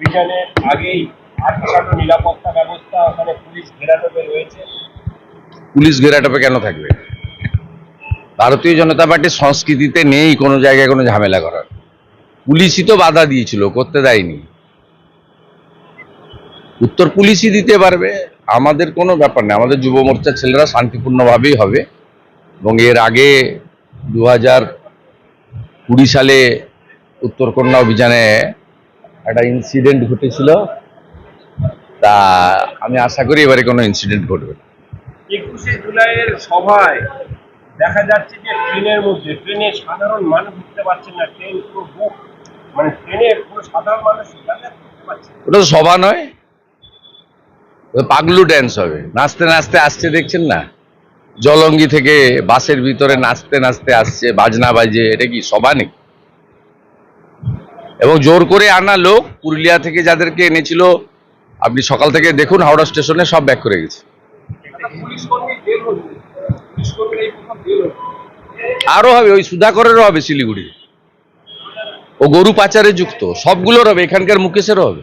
অভিযানের আগেই আটকানো নিরাপত্তা ব্যবস্থা ওখানে পুলিশ ঘেরাটোপে রয়েছে পুলিশ ঘেরাটোপে কেন থাকবে? ভারতীয় জনতা পার্টির সংস্কৃতিতে নেই কোনো জায়গায় কোনো ঝামেলা করার। পুলিশই তো বাধা দিয়েছিল, করতে দেয়নি। উত্তর পুলিশই দিতে পারবে, আমাদের কোনো ব্যাপার নেই। আমাদের যুব মোর্চার ছেলেরা শান্তিপূর্ণভাবেই হবে। এবং এর আগে দু হাজার কুড়ি সালে উত্তরকন্যা অভিযানে একটা ইনসিডেন্ট ঘটেছিল। তা আমি আশা করি এবারে কোনো ইনসিডেন্ট ঘটবে একুশে জুলাইয়ের সভায় দেখা যাচ্ছে যে ট্রেনের মধ্যে ট্রেনে সাধারণ মানুষ উঠতে পারছেন না ট্রেন পুরো বুক মানে ট্রেনে পুরো সাধারণ মানুষ পারছে। ওটা সভা নয়। পাগলু ড্যান্স হবে। নাচতে নাচতে আসছে দেখছেন না? জলঙ্গি থেকে বাসের ভিতরে নাচতে নাচতে আসছে বাজনা বাজে এটা কি সভা নাকি? এবং জোর করে আনা লোক পুরুলিয়া থেকে যাদেরকে এনেছিল, আপনি সকাল থেকে দেখুন, হাওড়া স্টেশনে সব ব্যাক করে গেছে। একটা পুলিশ কর্মী জেল হল পুলিশ কর্মীর এই প্রথম জেল হল আরও হবে, ওই সুধাকরেরও হবে শিলিগুড়ি। ও গরু পাচারে যুক্ত, সবগুলোর হবে, এখানকার মুকেশেরও হবে।